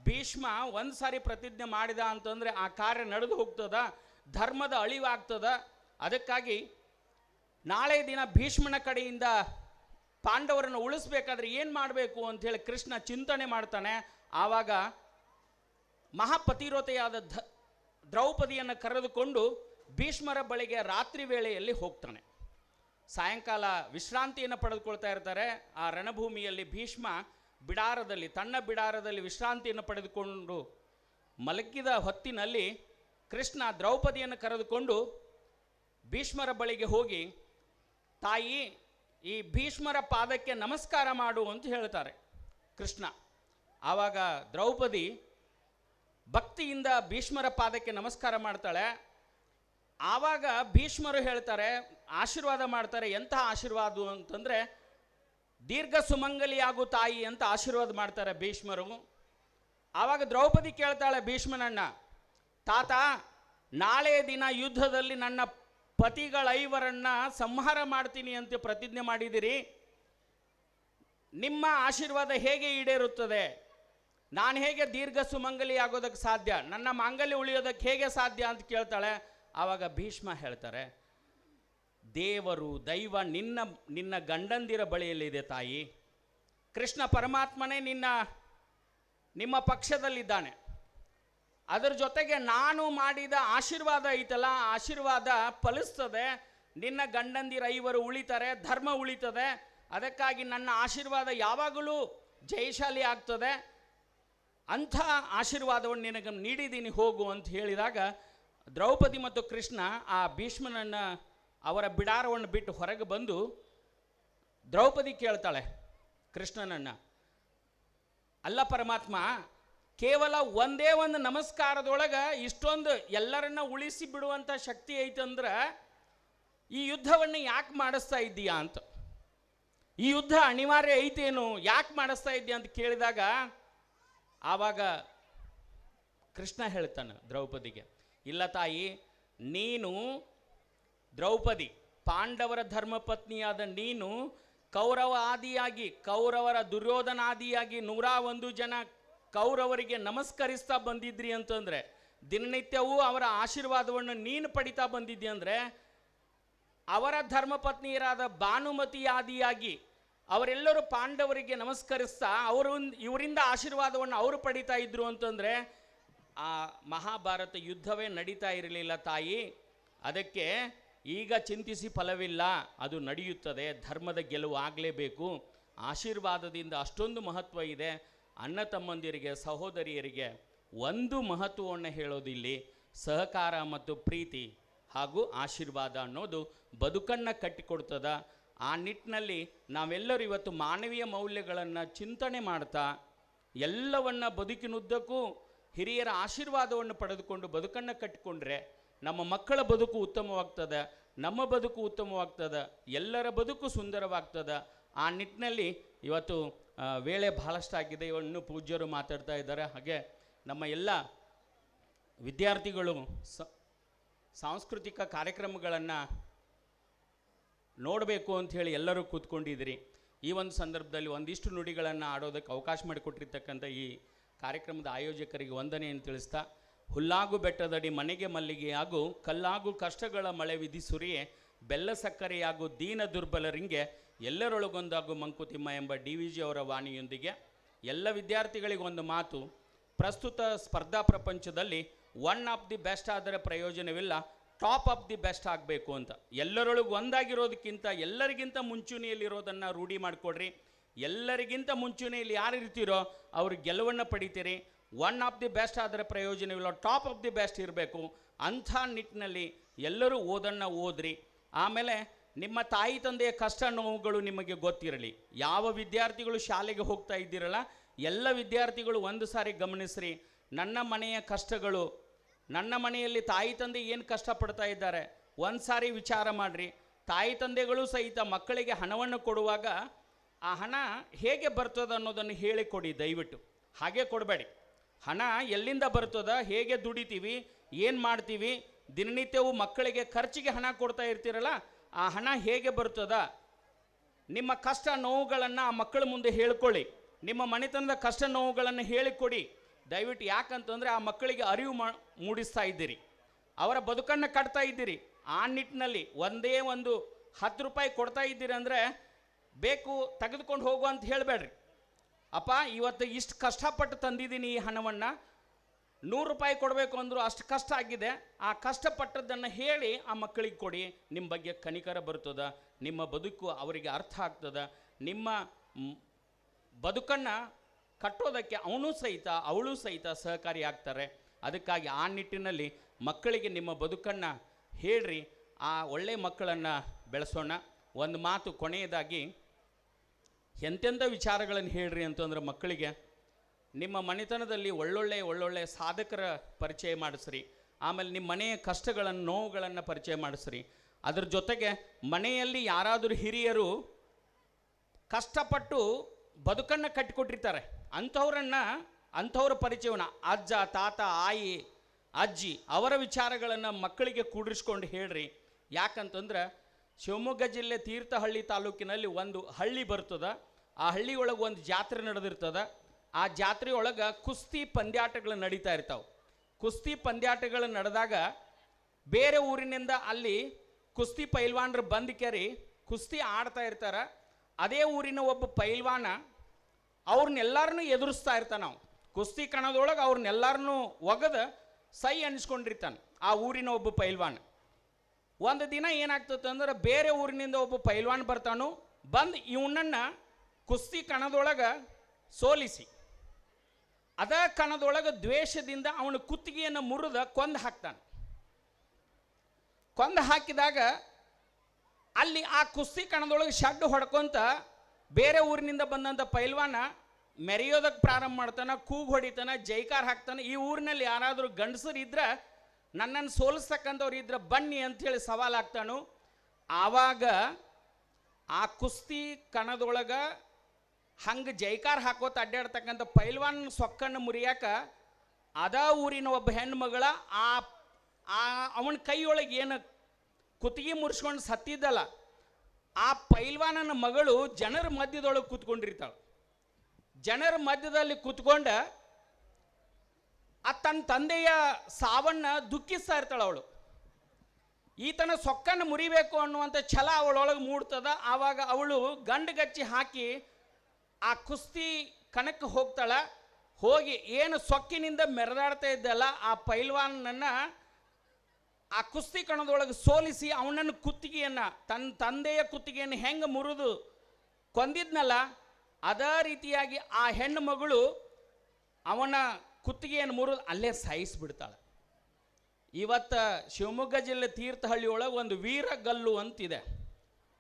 ಭೀಷ್ಮ ಒಂದು ಸಾರಿ ಪ್ರತಿಜ್ಞೆ ಮಾಡಿದ ಅಂತಂದರೆ ಆ ಕಾರ್ಯ ನಡೆದು ಹೋಗ್ತದ, ಧರ್ಮದ ಅಳಿವಾಗ್ತದ. ಅದಕ್ಕಾಗಿ ನಾಳೆ ದಿನ ಭೀಷ್ಮನ ಕಡೆಯಿಂದ ಪಾಂಡವರನ್ನು ಉಳಿಸ್ಬೇಕಾದ್ರೆ ಏನು ಮಾಡಬೇಕು ಅಂಥೇಳಿ ಕೃಷ್ಣ ಚಿಂತನೆ ಮಾಡ್ತಾನೆ. ಆವಾಗ ಮಹಾಪತಿರೋತೆಯಾದ ದ್ರೌಪದಿಯನ್ನು ಕರೆದುಕೊಂಡು ಭೀಷ್ಮರ ಬಳಿಗೆ ರಾತ್ರಿ ವೇಳೆಯಲ್ಲಿ ಹೋಗ್ತಾನೆ. ಸಾಯಂಕಾಲ ವಿಶ್ರಾಂತಿಯನ್ನು ಪಡೆದುಕೊಳ್ತಾ ಇರ್ತಾರೆ. ಆ ರಣಭೂಮಿಯಲ್ಲಿ ಭೀಷ್ಮ ಬಿಡಾರದಲ್ಲಿ, ತನ್ನ ಬಿಡಾರದಲ್ಲಿ ವಿಶ್ರಾಂತಿಯನ್ನು ಪಡೆದುಕೊಂಡು ಮಲಗಿದ ಹೊತ್ತಿನಲ್ಲಿ ಕೃಷ್ಣ ದ್ರೌಪದಿಯನ್ನು ಕರೆದುಕೊಂಡು ಭೀಷ್ಮರ ಬಳಿಗೆ ಹೋಗಿ, ತಾಯಿ, ಈ ಭೀಷ್ಮರ ಪಾದಕ್ಕೆ ನಮಸ್ಕಾರ ಮಾಡು ಅಂತ ಹೇಳ್ತಾರೆ ಕೃಷ್ಣ. ಆವಾಗ ದ್ರೌಪದಿ ಭಕ್ತಿಯಿಂದ ಭೀಷ್ಮರ ಪಾದಕ್ಕೆ ನಮಸ್ಕಾರ ಮಾಡ್ತಾಳೆ. ಆವಾಗ ಭೀಷ್ಮರು ಹೇಳ್ತಾರೆ, ಆಶೀರ್ವಾದ ಮಾಡ್ತಾರೆ. ಎಂತಹ ಆಶೀರ್ವಾದ ಅಂತಂದರೆ, ದೀರ್ಘ ಸುಮಂಗಲಿಯಾಗು ತಾಯಿ ಅಂತ ಆಶೀರ್ವಾದ ಮಾಡ್ತಾರೆ ಭೀಷ್ಮರು. ಆವಾಗ ದ್ರೌಪದಿ ಕೇಳ್ತಾಳೆ ಭೀಷ್ಮನಣ್ಣ ತಾತ, ನಾಳೆ ದಿನ ಯುದ್ಧದಲ್ಲಿ ನನ್ನ ಪತಿಗಳೈವರನ್ನ ಸಂಹಾರ ಮಾಡ್ತೀನಿ ಅಂತ ಪ್ರತಿಜ್ಞೆ ಮಾಡಿದಿರಿ. ನಿಮ್ಮ ಆಶೀರ್ವಾದ ಹೇಗೆ ಈಡೇರುತ್ತದೆ? ನಾನು ಹೇಗೆ ದೀರ್ಘ ಸುಮಂಗಲಿ ಆಗೋದಕ್ಕೆ ಸಾಧ್ಯ? ನನ್ನ ಮಾಂಗಲ್ಯ ಉಳಿಯೋದಕ್ಕೆ ಹೇಗೆ ಸಾಧ್ಯ? ಅಂತ ಕೇಳ್ತಾಳೆ. ಆವಾಗ ಭೀಷ್ಮ ಹೇಳ್ತಾರೆ, ದೇವರು ದೈವ ನಿನ್ನ ನಿನ್ನ ಗಂಡಂದಿರ ಬಳಿಯಲ್ಲಿದೆ ತಾಯಿ. ಕೃಷ್ಣ ಪರಮಾತ್ಮನೇ ನಿನ್ನ, ನಿಮ್ಮ ಪಕ್ಷದಲ್ಲಿದ್ದಾನೆ. ಅದರ ಜೊತೆಗೆ ನಾನು ಮಾಡಿದ ಆಶೀರ್ವಾದ ಐತಲ್ಲ ಆಶೀರ್ವಾದ ಫಲಿಸ್ತದೆ. ನಿನ್ನ ಗಂಡಂದಿರ ಐವರು ಉಳಿತಾರೆ, ಧರ್ಮ ಉಳಿತದೆ. ಅದಕ್ಕಾಗಿ ನನ್ನ ಆಶೀರ್ವಾದ ಯಾವಾಗಲೂ ಜಯಶಾಲಿ ಆಗ್ತದೆ. ಅಂಥ ಆಶೀರ್ವಾದವನ್ನು ನಿನಗೆ ನೀಡಿದ್ದೀನಿ, ಹೋಗು ಅಂತ ಹೇಳಿದಾಗ ದ್ರೌಪದಿ ಮತ್ತು ಕೃಷ್ಣ ಆ ಭೀಷ್ಮನನ್ನು ಅವರ ಬಿಡಾರವನ್ನು ಬಿಟ್ಟು ಹೊರಗೆ ಬಂದು ದ್ರೌಪದಿ ಕೇಳ್ತಾಳೆ ಕೃಷ್ಣನನ್ನು, ಅಲ್ಲ ಪರಮಾತ್ಮ, ಕೇವಲ ಒಂದೇ ಒಂದು ನಮಸ್ಕಾರದೊಳಗೆ ಇಷ್ಟೊಂದು ಎಲ್ಲರನ್ನ ಉಳಿಸಿ ಬಿಡುವಂಥ ಶಕ್ತಿ ಐತಂದ್ರೆ ಈ ಯುದ್ಧವನ್ನು ಯಾಕೆ ಮಾಡಿಸ್ತಾ ಇದ್ದೀಯಾ ಅಂತ. ಈ ಯುದ್ಧ ಅನಿವಾರ್ಯ ಐತೇನು, ಯಾಕೆ ಮಾಡಿಸ್ತಾ ಇದ್ದೀಯ ಅಂತ ಕೇಳಿದಾಗ ಆವಾಗ ಕೃಷ್ಣ ಹೇಳ್ತಾನೆ ದ್ರೌಪದಿಗೆ ಇಲ್ಲ ತಾಯಿ, ನೀನು ದ್ರೌಪದಿ, ಪಾಂಡವರ ಧರ್ಮಪತ್ನಿಯಾದ ನೀನು ಕೌರವ ಆದಿಯಾಗಿ, ಕೌರವರ ದುರ್ಯೋಧನಾದಿಯಾಗಿ ನೂರ ಒಂದು ಜನ ಕೌರವರಿಗೆ ನಮಸ್ಕರಿಸ್ತಾ ಬಂದಿದ್ರಿ ಅಂತಂದ್ರೆ, ದಿನನಿತ್ಯವೂ ಅವರ ಆಶೀರ್ವಾದವನ್ನು ನೀನು ಪಡಿತಾ ಬಂದಿದ್ದಿ ಅಂದ್ರೆ, ಅವರ ಧರ್ಮಪತ್ನಿಯರಾದ ಭಾನುಮತಿ ಆದಿಯಾಗಿ ಅವರೆಲ್ಲರೂ ಪಾಂಡವರಿಗೆ ನಮಸ್ಕರಿಸ್ತಾ, ಅವರು, ಇವರಿಂದ ಆಶೀರ್ವಾದವನ್ನು ಅವರು ಪಡಿತಾ ಇದ್ರು ಅಂತಂದ್ರೆ ಆ ಮಹಾಭಾರತ ಯುದ್ಧವೇ ನಡೀತಾ ಇರಲಿಲ್ಲ ತಾಯಿ. ಅದಕ್ಕೆ ಈಗ ಚಿಂತಿಸಿ ಫಲವಿಲ್ಲ. ಅದು ನಡೆಯುತ್ತದೆ. ಧರ್ಮದ ಗೆಲುವು ಆಗಲೇಬೇಕು. ಆಶೀರ್ವಾದದಿಂದ ಅಷ್ಟೊಂದು ಮಹತ್ವ ಇದೆ. ಅಣ್ಣ ತಮ್ಮಂದಿರಿಗೆ, ಸಹೋದರಿಯರಿಗೆ ಒಂದು ಮಹತ್ವವನ್ನು ಹೇಳೋದಿಲ್ಲಿ ಸಹಕಾರ ಮತ್ತು ಪ್ರೀತಿ ಹಾಗೂ ಆಶೀರ್ವಾದ ಅನ್ನೋದು ಬದುಕನ್ನು ಕಟ್ಟಿಕೊಡ್ತದ. ಆ ನಿಟ್ಟಿನಲ್ಲಿ ನಾವೆಲ್ಲರೂ ಇವತ್ತು ಮಾನವೀಯ ಮೌಲ್ಯಗಳನ್ನು ಚಿಂತನೆ ಮಾಡ್ತಾ ಎಲ್ಲವನ್ನ ಬದುಕಿನುದ್ದಕ್ಕೂ ಹಿರಿಯರ ಆಶೀರ್ವಾದವನ್ನು ಪಡೆದುಕೊಂಡು ಬದುಕನ್ನು ಕಟ್ಟಿಕೊಂಡ್ರೆ ನಮ್ಮ ಮಕ್ಕಳ ಬದುಕು ಉತ್ತಮವಾಗ್ತದೆ, ನಮ್ಮ ಬದುಕು ಉತ್ತಮವಾಗ್ತದೆ, ಎಲ್ಲರ ಬದುಕು ಸುಂದರವಾಗ್ತದೆ, ಆ ನಿಟ್ಟಿನಲ್ಲಿ ಇವತ್ತು ವೇಳೆ ಬಹಳಷ್ಟಾಗಿದೆ ಇವನ್ನು ಪೂಜ್ಯರು ಮಾತಾಡ್ತಾ ಇದ್ದಾರೆ. ಹಾಗೆ ನಮ್ಮ ಎಲ್ಲ ವಿದ್ಯಾರ್ಥಿಗಳು ಸಾಂಸ್ಕೃತಿಕ ಕಾರ್ಯಕ್ರಮಗಳನ್ನು ನೋಡಬೇಕು ಅಂಥೇಳಿ ಎಲ್ಲರೂ ಕೂತ್ಕೊಂಡಿದ್ದೀರಿ. ಈ ಒಂದು ಸಂದರ್ಭದಲ್ಲಿ ಒಂದಿಷ್ಟು ನುಡಿಗಳನ್ನು ಆಡೋದಕ್ಕೆ ಅವಕಾಶ ಮಾಡಿಕೊಟ್ಟಿರ್ತಕ್ಕಂಥ ಈ ಕಾರ್ಯಕ್ರಮದ ಆಯೋಜಕರಿಗೆ ವಂದನೆಯನ್ನು ತಿಳಿಸ್ತಾ, ಹುಲ್ಲಾಗು ಬೆಟ್ಟದಡಿ ಮನೆಗೆ ಮಲ್ಲಿಗೆ ಹಾಗೂ ಕಲ್ಲಾಗು ಕಷ್ಟಗಳ ಮಳೆ ವಿಧಿ ಸುರಿಯೆ, ಬೆಲ್ಲ ಸಕ್ಕರೆಯಾಗು ದೀನ ದುರ್ಬಲರಿಗೆ ಎಲ್ಲರೊಳಗೊಂದಾಗು ಮಂಕುತಿಮ್ಮ ಎಂಬ ಡಿ ವಿ ಜಿ ಅವರ ವಾಣಿಯೊಂದಿಗೆ ಎಲ್ಲ ವಿದ್ಯಾರ್ಥಿಗಳಿಗೆ ಒಂದು ಮಾತು. ಪ್ರಸ್ತುತ ಸ್ಪರ್ಧಾ ಪ್ರಪಂಚದಲ್ಲಿ ಒನ್ ಆಫ್ ದಿ ಬೆಸ್ಟ್ ಆದರೆ ಪ್ರಯೋಜನವಿಲ್ಲ, ಟಾಪ್ ಆಫ್ ದಿ ಬೆಸ್ಟ್ ಆಗಬೇಕು ಅಂತ. ಎಲ್ಲರೊಳಗೆ ಒಂದಾಗಿರೋದಕ್ಕಿಂತ ಎಲ್ಲರಿಗಿಂತ ಮುಂಚೂಣಿಯಲ್ಲಿರೋದನ್ನು ರೂಢಿ ಮಾಡಿಕೊಡ್ರಿ. ಎಲ್ಲರಿಗಿಂತ ಮುಂಚೂಣಿಯಲ್ಲಿ ಯಾರು ಇರ್ತೀರೋ ಅವ್ರ ಗೆಲುವನ್ನು ಪಡಿತೀರಿ. ಒನ್ ಆಫ್ ದಿ ಬೆಸ್ಟ್ ಆದರೆ ಪ್ರಯೋಜನವಿಲ್ಲ ಟಾಪ್ ಆಫ್ ದಿ ಬೆಸ್ಟ್ ಇರಬೇಕು. ಅಂಥ ನಿಟ್ಟಿನಲ್ಲಿ ಎಲ್ಲರೂ ಓದನ್ನು ಓದ್ರಿ. ಆಮೇಲೆ ನಿಮ್ಮ ತಾಯಿ ತಂದೆಯ ಕಷ್ಟ ನೋವುಗಳು ನಿಮಗೆ ಗೊತ್ತಿರಲಿ. ಯಾವ ವಿದ್ಯಾರ್ಥಿಗಳು ಶಾಲೆಗೆ ಹೋಗ್ತಾ ಇದ್ದೀರಲ್ಲ, ಎಲ್ಲ ವಿದ್ಯಾರ್ಥಿಗಳು ಒಂದು ಸಾರಿ ಗಮನಿಸ್ರಿ. ನನ್ನ ಮನೆಯ ಕಷ್ಟಗಳು, ನನ್ನ ಮನೆಯಲ್ಲಿ ತಾಯಿ ತಂದೆ ಏನು ಕಷ್ಟಪಡ್ತಾ ಇದ್ದಾರೆ, ಒಂದು ಸಾರಿ ವಿಚಾರ ಮಾಡಿರಿ. ತಾಯಿ ತಂದೆಗಳು ಸಹಿತ ಮಕ್ಕಳಿಗೆ ಹಣವನ್ನು ಕೊಡುವಾಗ ಆ ಹಣ ಹೇಗೆ ಬರ್ತದೆ ಅನ್ನೋದನ್ನು ಹೇಳಿಕೊಡಿ ದಯವಿಟ್ಟು. ಹಾಗೆ ಕೊಡಬೇಡಿ. ಹಣ ಎಲ್ಲಿಂದ ಬರ್ತದ, ಹೇಗೆ ದುಡಿತೀವಿ, ಏನು ಮಾಡ್ತೀವಿ, ದಿನನಿತ್ಯವೂ ಮಕ್ಕಳಿಗೆ ಖರ್ಚಿಗೆ ಹಣ ಕೊಡ್ತಾ ಇರ್ತೀರಲ್ಲ, ಆ ಹಣ ಹೇಗೆ ಬರ್ತದ, ನಿಮ್ಮ ಕಷ್ಟ ನೋವುಗಳನ್ನು ಆ ಮಕ್ಕಳ ಮುಂದೆ ಹೇಳ್ಕೊಳ್ಳಿ. ನಿಮ್ಮ ಮನೆತನದ ಕಷ್ಟ ನೋವುಗಳನ್ನು ಹೇಳಿಕೊಡಿ. ದಯವಿಟ್ಟು ಯಾಕಂತಂದರೆ ಆ ಮಕ್ಕಳಿಗೆ ಅರಿವು ಮೂಡಿಸ್ತಾ ಇದ್ದೀರಿ. ಅವರ ಬದುಕನ್ನು ಕಟ್ತಾ ಇದ್ದೀರಿ. ಆ ನಿಟ್ಟಿನಲ್ಲಿ ಒಂದೇ ಒಂದು ಹತ್ತು ರೂಪಾಯಿ ಕೊಡ್ತಾ ಇದ್ದೀರಿ ಅಂದರೆ ಬೇಕು ತೆಗೆದುಕೊಂಡು ಹೋಗು ಅಂತ ಹೇಳಬೇಡ್ರಿ. ಅಪ್ಪ, ಇವತ್ತು ಇಷ್ಟು ಕಷ್ಟಪಟ್ಟು ತಂದಿದ್ದೀನಿ ಈ ಹಣವನ್ನು. ನೂರು ರೂಪಾಯಿ ಕೊಡಬೇಕು ಅಂದರೂ ಅಷ್ಟು ಕಷ್ಟ ಆಗಿದೆ. ಆ ಕಷ್ಟಪಟ್ಟದ್ದನ್ನು ಹೇಳಿ ಆ ಮಕ್ಕಳಿಗೆ ಕೊಡಿ. ನಿಮ್ಮ ಬಗ್ಗೆ ಕನಿಕರ ಬರ್ತದೆ. ನಿಮ್ಮ ಬದುಕು ಅವರಿಗೆ ಅರ್ಥ ಆಗ್ತದೆ. ನಿಮ್ಮ ಬದುಕನ್ನು ಕಟ್ಟೋದಕ್ಕೆ ಅವನು ಸಹಿತ, ಅವಳು ಸಹಿತ ಸಹಕಾರಿಯಾಗ್ತಾರೆ ಅದಕ್ಕಾಗಿ ಆ ನಿಟ್ಟಿನಲ್ಲಿ ಮಕ್ಕಳಿಗೆ ನಿಮ್ಮ ಬದುಕನ್ನು ಹೇಳ್ರಿ. ಆ ಒಳ್ಳೆಯ ಮಕ್ಕಳನ್ನು ಬೆಳೆಸೋಣ. ಒಂದು ಮಾತು ಕೊನೆಯದಾಗಿ ಎಂತೆಂಥ ವಿಚಾರಗಳನ್ನು ಹೇಳ್ರಿ ಅಂತಂದ್ರೆ ಮಕ್ಕಳಿಗೆ, ನಿಮ್ಮ ಮನೆತನದಲ್ಲಿ ಒಳ್ಳೊಳ್ಳೆ ಒಳ್ಳೊಳ್ಳೆ ಸಾಧಕರ ಪರಿಚಯ ಮಾಡಿಸ್ರಿ. ಆಮೇಲೆ ನಿಮ್ಮ ಮನೆಯ ಕಷ್ಟಗಳನ್ನು, ನೋವುಗಳನ್ನು ಪರಿಚಯ ಮಾಡಿಸ್ರಿ. ಅದ್ರ ಜೊತೆಗೆ ಮನೆಯಲ್ಲಿ ಯಾರಾದರೂ ಹಿರಿಯರು ಕಷ್ಟಪಟ್ಟು ಬದುಕನ್ನು ಕಟ್ಟಿಕೊಟ್ಟಿರ್ತಾರೆ. ಅಂಥವ್ರನ್ನು, ಅಂಥವ್ರ ಪರಿಚಯವನ್ನು, ಅಜ್ಜ, ತಾತ, ಆಯಿ, ಅಜ್ಜಿ, ಅವರ ವಿಚಾರಗಳನ್ನು ಮಕ್ಕಳಿಗೆ ಕೂಡಿಸ್ಕೊಂಡು ಹೇಳ್ರಿ. ಯಾಕಂತಂದ್ರೆ ಶಿವಮೊಗ್ಗ ಜಿಲ್ಲೆ ತೀರ್ಥಹಳ್ಳಿ ತಾಲೂಕಿನಲ್ಲಿ ಒಂದು ಹಳ್ಳಿ ಬರ್ತದ. ಆ ಹಳ್ಳಿ ಒಳಗೆ ಒಂದು ಜಾತ್ರೆ ನಡೆದಿರ್ತದ. ಆ ಜಾತ್ರೆ ಒಳಗೆ ಕುಸ್ತಿ ಪಂದ್ಯಾಟಗಳು ನಡೀತಾ ಇರ್ತಾವೆ. ಕುಸ್ತಿ ಪಂದ್ಯಾಟಗಳು ನಡೆದಾಗ ಬೇರೆ ಊರಿನಿಂದ ಅಲ್ಲಿ ಕುಸ್ತಿ ಪೈಲ್ವಾನ್ರು ಬಂದು ಕೇರಿ ಕುಸ್ತಿ ಆಡ್ತಾ ಇರ್ತಾರ. ಅದೇ ಊರಿನ ಒಬ್ಬ ಪೈಲ್ವಾನ ಅವ್ರನ್ನೆಲ್ಲರನ್ನೂ ಎದುರಿಸ್ತಾ ಇರ್ತಾನೆ ನಾವು ಕುಸ್ತಿ ಕಣದೊಳಗೆ ಅವ್ರನ್ನೆಲ್ಲರನ್ನೂ ಒಗದ ಸೈ ಅನಿಸ್ಕೊಂಡಿರ್ತಾನೆ ಆ ಊರಿನ ಒಬ್ಬ ಪೈಲ್ವಾನ್. ಒಂದು ದಿನ ಏನಾಗ್ತದೆ ಅಂದ್ರೆ ಬೇರೆ ಊರಿನಿಂದ ಒಬ್ಬ ಪೈಲ್ವಾನ್ ಬರ್ತಾನು, ಬಂದು ಇವನನ್ನ ಕುಸ್ತಿ ಕಣದೊಳಗೆ ಸೋಲಿಸಿ. ಅದ ಕಣದೊಳಗೆ ದ್ವೇಷದಿಂದ ಅವನ ಕುತ್ತಿಗೆಯನ್ನು ಮುರಿದ ಕೊಂದು ಹಾಕ್ತಾನೆ. ಕೊಂದು ಹಾಕಿದಾಗ ಅಲ್ಲಿ ಆ ಕುಸ್ತಿ ಕಣದೊಳಗೆ ಶಡ್ಡು ಹೊಡ್ಕೊಂತ ಬೇರೆ ಊರಿನಿಂದ ಬಂದಂಥ ಪೈಲ್ವಾನ ಮೆರೆಯೋದಕ್ಕೆ ಪ್ರಾರಂಭ ಮಾಡ್ತಾನೆ, ಕೂಗು ಹೊಡಿತಾನೆ, ಜೈಕಾರ ಹಾಕ್ತಾನೆ. ಈ ಊರಿನಲ್ಲಿ ಯಾರಾದರೂ ಗಂಡಸರು ಇದ್ರೆ ನನ್ನನ್ನು ಸೋಲಿಸ್ತಕ್ಕಂಥವ್ರು ಇದ್ರೆ ಬನ್ನಿ ಅಂಥೇಳಿ ಸವಾಲಾಗ್ತಾನು. ಆವಾಗ ಆ ಕುಸ್ತಿ ಕಣದೊಳಗೆ ಹಂಗೆ ಜೈಕಾರ ಹಾಕೋತ ಅಡ್ಡಾಡ್ತಕ್ಕಂಥ ಪೈಲ್ವಾನ್ ಸೊಕ್ಕನ್ನು ಮುರಿಯಾಕ ಅದ ಊರಿನ ಒಬ್ಬ ಹೆಣ್ಮಗಳ ಆ ಆ ಅವನ ಕೈಯೊಳಗೆ ಏನು ಕುತ್ತಿಗೆ ಮುರಿಸ್ಕೊಂಡು ಸತ್ತಿದ್ದಲ್ಲ, ಆ ಪೈಲ್ವಾನನ ಮಗಳು ಜನರ ಮಧ್ಯದೊಳಗೆ ಕೂತ್ಕೊಂಡಿರ್ತಾಳೆ. ಜನರ ಮಧ್ಯದಲ್ಲಿ ಕೂತ್ಕೊಂಡ ಆ ತನ್ನ ತಂದೆಯ ಸಾವನ್ನ ದುಃಖಿಸ್ತಾ ಇರ್ತಾಳೆ ಅವಳು. ಈತನ ಸೊಕ್ಕನ್ನು ಮುರಿಬೇಕು ಅನ್ನುವಂಥ ಛಲ ಅವಳೊಳಗೆ ಮೂಡ್ತದ, ಆವಾಗ ಅವಳು ಗಂಡುಗಚ್ಚಿ ಹಾಕಿ ಆ ಕುಸ್ತಿ ಕಣಕ್ಕೆ ಹೋಗ್ತಾಳ, ಹೋಗಿ ಏನು ಸೊಕ್ಕಿನಿಂದ ಮೆರೆದಾಡ್ತಾ ಇದ್ದಲ್ಲ ಆ ಪೈಲ್ವಾನನ್ನು ಆ ಕುಸ್ತಿ ಕಣದೊಳಗೆ ಸೋಲಿಸಿ ಅವನನ್ನು ಕುತ್ತಿಗೆಯನ್ನು ತನ್ನ ತಂದೆಯ ಕುತ್ತಿಗೆಯನ್ನು ಹೆಂಗೆ ಮುರಿದು ಕೊಂದಿದ್ನಲ್ಲ, ಅದೇ ರೀತಿಯಾಗಿ ಆ ಹೆಣ್ಣು ಮಗಳು ಅವನ ಕುತ್ತಿಗೆಯನ್ನು ಮುರಿದು ಅಲ್ಲೇ ಸಾಯಿಸಿಬಿಡ್ತಾಳೆ. ಇವತ್ತು ಶಿವಮೊಗ್ಗ ಜಿಲ್ಲೆ ತೀರ್ಥಹಳ್ಳಿ ಒಳಗೆ ಒಂದು ವೀರಗಲ್ಲು ಅಂತಿದೆ.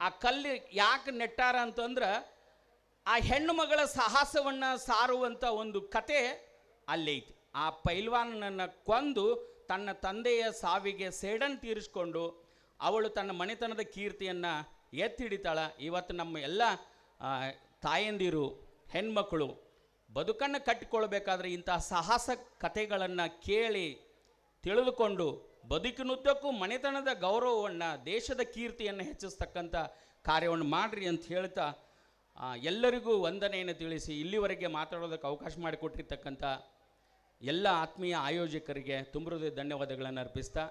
ಆ ಕಲ್ಲು ಯಾಕೆ ನೆಟ್ಟಾರ ಅಂತಂದ್ರೆ ಆ ಹೆಣ್ಣು ಮಗಳ ಸಾಹಸವನ್ನು ಸಾರುವಂಥ ಒಂದು ಕತೆ ಅಲ್ಲೈತಿ ಆ ಪೈಲ್ವಾನನನ್ನು ಕೊಂದು ತನ್ನ ತಂದೆಯ ಸಾವಿಗೆ ಸೇಡನ್ ತೀರಿಸ್ಕೊಂಡು ಅವಳು ತನ್ನ ಮನೆತನದ ಕೀರ್ತಿಯನ್ನು ಎತ್ತಿ ಹಿಡಿತಾಳ ಇವತ್ತು ನಮ್ಮ ಎಲ್ಲ ತಾಯಂದಿರು ಹೆಣ್ಮಕ್ಕಳು ಬದುಕನ್ನು ಕಟ್ಟಿಕೊಳ್ಬೇಕಾದ್ರೆ ಇಂತಹ ಸಾಹಸ ಕಥೆಗಳನ್ನು ಕೇಳಿ ತಿಳಿದುಕೊಂಡು ಬದುಕಿನುದ್ದಕ್ಕೂ ಮನೆತನದ ಗೌರವವನ್ನು ದೇಶದ ಕೀರ್ತಿಯನ್ನು ಹೆಚ್ಚಿಸ್ತಕ್ಕಂಥ ಕಾರ್ಯವನ್ನು ಮಾಡಿರಿ ಅಂತ ಹೇಳ್ತಾ ಎಲ್ಲರಿಗೂ ವಂದನೆಯನ್ನು ತಿಳಿಸಿ ಇಲ್ಲಿವರೆಗೆ ಮಾತಾಡೋದಕ್ಕೆ ಅವಕಾಶ ಮಾಡಿಕೊಟ್ಟಿರ್ತಕ್ಕಂಥ ಎಲ್ಲ ಆತ್ಮೀಯ ಆಯೋಜಕರಿಗೆ ತುಂಬ ಧನ್ಯವಾದಗಳನ್ನು ಅರ್ಪಿಸ್ತಾ